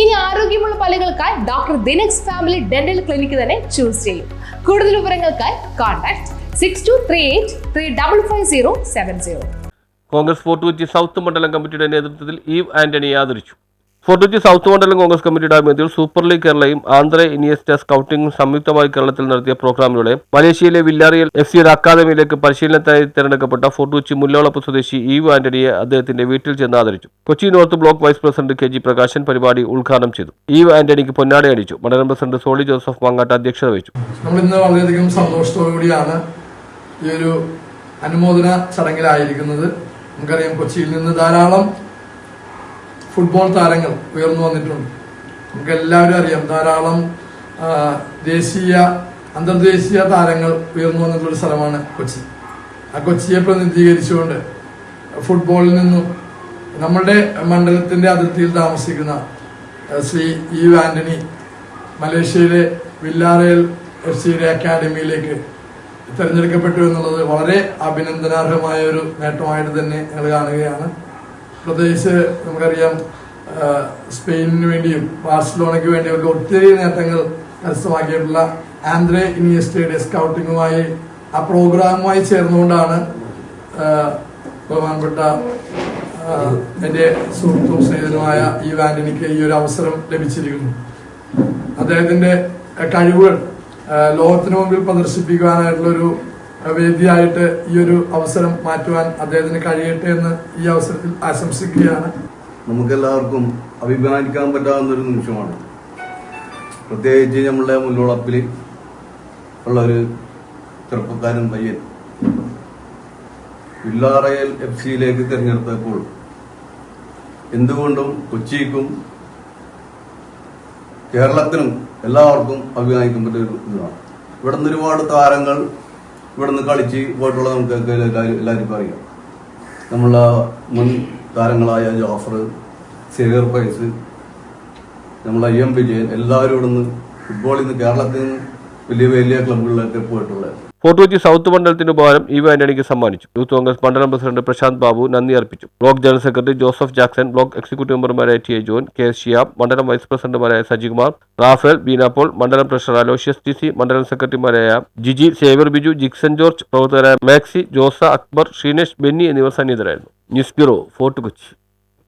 ഇനി ആരോഗ്യമുള്ള പല്ലുകൾക്കായി ഡോക്ടർ ദിനക്സ് ഫാമിലി ഡെന്റൽ ക്ലിനിക്ക് തന്നെ ചൂസ് ചെയ്യും. കൂടുതൽ വിവരങ്ങൾക്കായി contact six two three eight three double five zero seven zero Congress Fort Kochi south മണ്ഡലം കമ്മിറ്റിയുടെ നേതൃത്വത്തിൽ ഈവ് ആന്റണി ആദരിച്ചു. ഫോർട്ട് കൊച്ചി സൗത്ത് മണ്ഡലം കോൺഗ്രസ് കമ്മിറ്റിയുടെ ആഭിമുഖ്യത്തിൽ സൂപ്പർ ലീഗ് കേരളയും ആന്ധ്ര ഇനിയസ്റ്റ സ്കൗട്ടിംഗ് സംയുക്തമായി കേരളത്തിൽ നടത്തിയ പ്രോഗ്രാമിലൂടെ മലേഷ്യയിലെ വില്ലാറിയൽ എഫ് സിയുടെ അക്കാദമിയിലേക്ക് പരിശീലനത്തിനായി തിരഞ്ഞെടുക്കപ്പെട്ട ഫോർട്ടുച്ചി കൊച്ചി മുല്ലോളപ്പ് സ്വദേശി ഇ ആന്റണിയെ അദ്ദേഹത്തിന്റെ വീട്ടിൽ ചെന്ന് ആദരിച്ചു. Kochi north block vice president K G Prakashan പരിപാടി ഉദ്ഘാടനം ചെയ്തു. ഇ ആന്റണിക്ക് പൊന്നാട അടിച്ചു മണ്ഡലം പ്രസിഡന്റ് സോളി ജോസഫ് മാങ്ങാട്ട് അധ്യക്ഷത വഹിച്ചു. നമ്മൾ ഈ ഒരു അനുമോദന ചടങ്ങിലായിരിക്കുന്നത്. നമുക്കറിയാം കൊച്ചിയിൽ നിന്ന് ധാരാളം ഫുട്ബോൾ താരങ്ങൾ ഉയർന്നു വന്നിട്ടുണ്ട്. നമുക്ക് എല്ലാവരും അറിയാം ധാരാളം ദേശീയ അന്തർദേശീയ താരങ്ങൾ ഉയർന്നു വന്നിട്ടുള്ള സ്ഥലമാണ് കൊച്ചി. ആ കൊച്ചിയെ പ്രതിനിധീകരിച്ചുകൊണ്ട് ഫുട്ബോളിൽ നിന്നും നമ്മളുടെ മണ്ഡലത്തിന്റെ അതിർത്തിയിൽ താമസിക്കുന്ന ശ്രീ ഇ ആന്റണി മലേഷ്യയിലെ വില്ലാറയൽ എഫ് സിയുടെ അക്കാഡമിയിലേക്ക് തിരഞ്ഞെടുക്കപ്പെട്ടു എന്നുള്ളത് വളരെ അഭിനന്ദനാർഹമായ ഒരു നേട്ടമായിട്ട് തന്നെ ഞങ്ങൾ കാണുകയാണ്. പ്രത്യേകിച്ച് നമുക്കറിയാം സ്പെയിനിന് വേണ്ടിയും ബാഴ്സലോണയ്ക്ക് വേണ്ടിയും ഒക്കെ ഒത്തിരി നേട്ടങ്ങൾ കരസ്ഥമാക്കിയിട്ടുള്ള ആന്ധ്രേ ഇനിയസ്റ്റയുടെ സ്കൗട്ടിങ്ങുമായി ആ പ്രോഗ്രാമുമായി ചേർന്നുകൊണ്ടാണ് ബഹുമാനപ്പെട്ട എന്റെ സുഹൃത്തും സ്നേഹിതനുമായ ഈ വാൻഡിനിക്ക് ഈ ഒരു അവസരം ലഭിച്ചിരിക്കുന്നു. അദ്ദേഹത്തിന്റെ അഹ് കഴിവുകൾ ലോകത്തിന് മുമ്പിൽ പ്രദർശിപ്പിക്കുവാനായിട്ടുള്ള ഒരു വേദിയായിട്ട് ഈ ഒരു അവസരം മാറ്റുവാൻ അദ്ദേഹത്തിന് കഴിയട്ടെ എന്ന് ഈ അവസരത്തിൽ ആശംസിക്കുകയാണ്. നമുക്കെല്ലാവർക്കും അഭിമാനിക്കാൻ പറ്റാവുന്ന ഒരു നിമിഷമാണ്. പ്രത്യേകിച്ച് നമ്മളുടെ മുന്നോളപ്പിൽ ഉള്ള ഒരു ചെറുപ്പക്കാരൻ പയ്യൻ. വില്ലാറയൽ എഫ് സിയിലേക്ക് തിരഞ്ഞെടുത്തപ്പോൾ എന്തുകൊണ്ടും കൊച്ചിക്കും കേരളത്തിനും എല്ലാവർക്കും അഭിമാനിക്കാൻ ഒരു ഇതാണ്. ഇവിടെ നിന്ന് ഒരുപാട് താരങ്ങൾ ഇവിടെ നിന്ന് കളിച്ച് പോയിട്ടുള്ളത് നമുക്ക് എല്ലാവർക്കും അറിയാം. നമ്മളെ മുൻ താരങ്ങളായ ജോഫർ സേവിയർ പൈസ് നമ്മളെ എം വിജയൻ എല്ലാവരും ഇവിടെ നിന്ന് ഫുട്ബോളിൽ നിന്ന് കേരളത്തിൽ നിന്ന് വലിയ വലിയ ക്ലബുകളിലൊക്കെ പോയിട്ടുള്ളത്. ഫോർട്ട് കൊച്ചി സൗത്ത് മണ്ഡലത്തിന് ഉപഹാരം വി ആന്റണിക്ക് സമ്മാനിച്ചു. യൂത്ത് കോൺഗ്രസ് മണ്ഡലം പ്രസിഡന്റ് പ്രശാന്ത് ബാബു നന്ദി അർപ്പിച്ചു. Block general secretary Joseph Jackson block executive മെമ്പർമാരായ T A John K S മണ്ഡലം വൈസ് പ്രസിഡന്റുമാരായ സജികുമാർ റാഫേൽ ബീനാപോൾ മണ്ഡലം ട്രഷറർ അലോഷ്യസ് ടി സി മണ്ഡലം സെക്രട്ടറിമാരായ ജിജി സേവർ ബിജു ജിക്സൺ ജോർജ് പ്രവർത്തകരായ മാക്സി ജോസ അക്ബർ ഷീനേഷ് ബെന്നി എന്നിവർ സന്നിഹിതരായിരുന്നു. News bureau Fort Kochi.